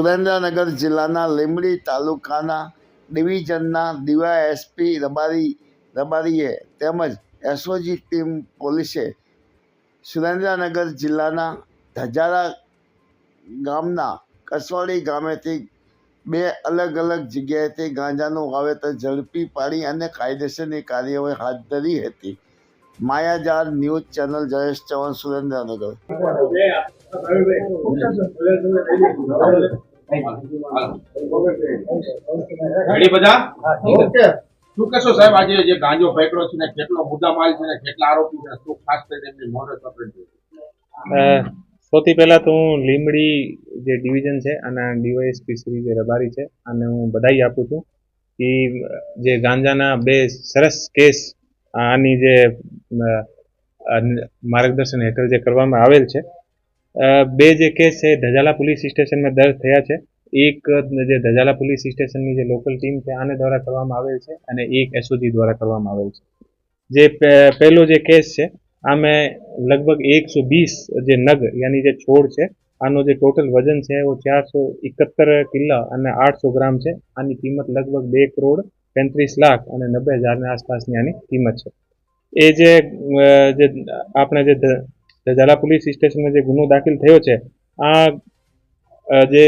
સુરેન્દ્રનગર જિલ્લાના લીંબડી તાલુકાના ડિવિઝનના દીવા એસપી રબારી, રબારીએ તેમજ એસઓજી ટીમ પોલીસે સુરેન્દ્રનગર જિલ્લાના ધજારા ગામના કસવાડી ગામેથી બે અલગ અલગ જગ્યાએથી ગાંજાનું વાવેતર ઝડપી પાડી અને કાયદેસરની કાર્યવાહી હાથ ધરી હતી. માયાજાર news channel Jayesh Chavan Surendranagar. Ready બધા? શું કહેશો સાહેબ આજે જે ગાંજો ફેંકડો છે ને કેટલો મુદ્દા માલ છે ને કેટલા આરોપી છે શું ખાસ કરીને એમની મોડસ ઓપરેટ અ, સૌથી પહેલા તો હું લીમડી જે ડિવિઝન છે અને ડીવાયએસપી શ્રી જે રબારી છે અને હું બધાઈ આપું છું કે જે ગાંજાના બે સરસ કેસ આની જે માર્ગદર્શન હેઠળ જે કરવામાં આવેલ છે બે જે કેસ છે, ધજાલા પોલીસ સ્ટેશનમાં દર્જ થયા છે. એક, જે ધજાલા પોલીસ સ્ટેશનની જે લોકલ ટીમ છે, આને દ્વારા કરવામાં આવેલ છે અને એક એસઓજી દ્વારા કરવામાં આવેલ છે. જે પહેલો જે કેસ છે, આમે લગભગ એકસો વીસ જે નગ, યાની જે છોડ છે, આનો જે ટોટલ વજન છે એ ચારસો એકોતેર કિલો અને આઠસો ગ્રામ છે. આની કિંમત લગભગ બે કરોડ પેંત્રીસ લાખ અને નબ્બે હજારની આસપાસની આની કિંમત છે. એ જે આપણે જે ઝાલા પોલીસ સ્ટેશનમાં જે ગુનો દાખલ થયો છે, આ જે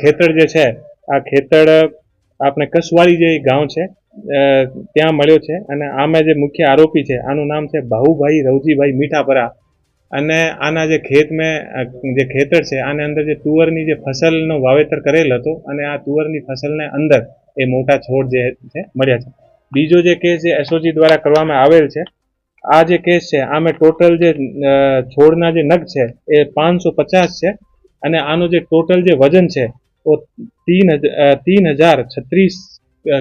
ખેતર જે છે, આ ખેતર આપણે કસવાળી જે ગાંવ છે ત્યાં મળ્યો છે અને આમાં જે મુખ્ય આરોપી છે, આનું નામ છે ભાઉભાઈ રવજીભાઈ મીઠાપરા. અને આના જે ખેત મેં જે ખેતર છે, આને અંદર જે તુવરની જે ફસલનો વાવેતર કરેલ હતો અને આ તુવરની ફસલને અંદર એ મોટા છોડ જે છે, મળ્યા છે. બીજો જે કેસ જે એસઓજી દ્વારા કરવામાં આવેલ છે આ જે કેસ છે, આમે ટોટલ જે છોડના જે નગ છે, એ પાંચસો પચાસ છે અને આનું જે ટોટલ જે વજન છે તો તીન તીન હજાર છત્રીસ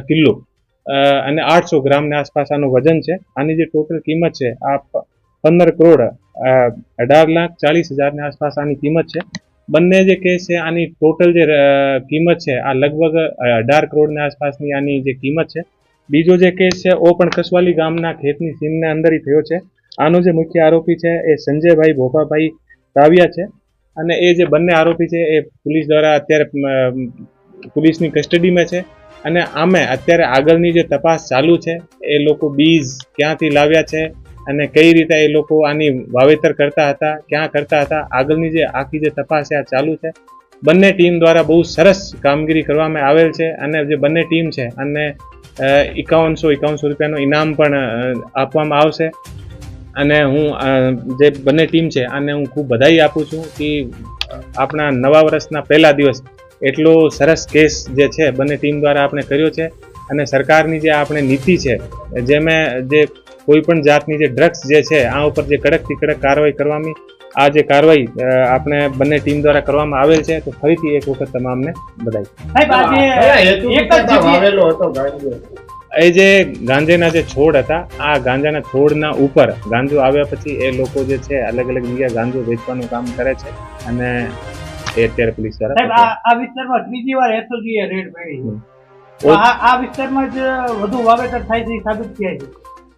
કિલો. અને આઠસો ગ્રામની આસપાસ આનું વજન છે. આની જે ટોટલ કિંમત છે, આ પંદર કરોડ અઢાર લાખ ચાલીસ હજારની આસપાસ આની કિંમત છે. બંને જે કેસ છે, આની ટોટલ જે કિંમત છે, આ લગભગ અઢાર કરોડની આસપાસની આની જે કિંમત છે બીજો જે કેસ છે, ઓ પણ કસવાલી ગામના ખેતની સીમને અંદર થયો છે. આનો જે મુખ્ય આરોપી છે, એ સંજયભાઈ ભોપાભાઈ રાવિયા છે. અને એ જે બંને આરોપી છે, એ પોલીસ દ્વારા અત્યારે પોલીસની કસ્ટડીમાં છે. અને આમે અત્યારે આગળની જે તપાસ ચાલુ છે, એ લોકો બીજ ક્યાંથી લાવ્યા છે અને કઈ રીતે એ લોકો આની વાવેતર કરતા હતા, ક્યાં કરતા હતા, આગળની જે આખી જે તપાસ છે, આ ચાલુ છે. બંને ટીમ દ્વારા બહુ સરસ કામગીરી કરવામાં આવેલ છે અને જે બંને ટીમ છે અને એકાવનસો એકાવનસો રૂપિયાનું ઇનામ પણ આપવામાં આવશે. અને હું જે બંને ટીમ છે, આને હું ખૂબ બધાઈ આપું છું કે આપણા નવા વર્ષના પહેલા દિવસ એટલો સરસ કેસ જે છે, બંને ટીમ દ્વારા આપણે કર્યો છે. અને સરકારની જે આપણે નીતિ છે જે મેં જે કોઈ પણ જાતની જે ડ્રગ્સ જે છે, આ ઉપર જે કડકથી કડક કાર્યવાહી કરવાની આ જે કાર્યવાહી આપણે બંને ટીમ દ્વારા કરવામાં આવેલ છે તો ફરીથી એક વખત તમામને બધાઈ સાહેબ આજે એક જ જગ્યાએ વાવેલો હતો ગાંજો? એ જે ગાંજાના જે છોડ હતા આ ગાંજાના છોડના ઉપર ગાંજો આવ્યા પછી એ લોકો જે છે અલગ અલગ જગ્યાએ ગાંજો વેચવાનું કામ કરે છે અને એ અત્યારે પોલીસ દ્વારા આ આ વિસ્તારમાં ત્રીજી વાર એસઓજી રેડ. તો આ આ વિસ્તારમાં જ વધુ વાવેતર થાય છે સાબિત થાય છે.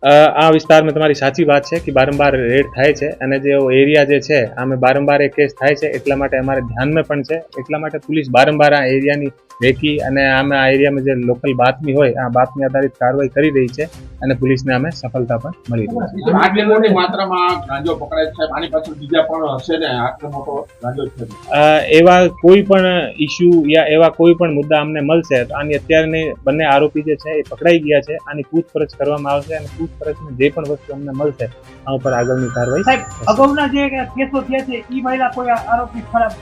આ વિસ્તારમાં તમારી સાચી વાત છે કે બારંબાર રેડ થાય છે અને જે એરિયા જે છે આમે બારંબાર એ કેસ થાય છે એટલા માટે અમારે ધ્યાનમાં પણ છે. એટલા માટે પોલીસ બારંબાર આ એરિયાની રેકી અને આમે આ એરિયામાં જે લોકલ બાતમી હોય આ બાતમી આધારિત કાર્યવાહી કરી રહી છે અને પોલીસને અમે સફળતા પણ મળી રહી છે. આટલી માત્રામાં ગાંજો પકડાય છે આની પાછળ બીજા પણ હશે ને? આટલો મોટો ગાંજો છે? એવા કોઈ પણ ઇસ્યુ યા એવા કોઈ પણ મુદ્દા અમને મળશે તો આની અત્યારની બંને આરોપી જે છે એ પકડાઈ ગયા છે. આની પૂછપરછ કરવામાં આવશે અને પૂછપરછમાં જે પણ વસ્તુ અમને મળશે આ ઉપર આગળની કાર્યવાહી સાહેબ અગાઉના જે કેસો થયા છે એ મહિલા કોઈ આરોપી ખરાબ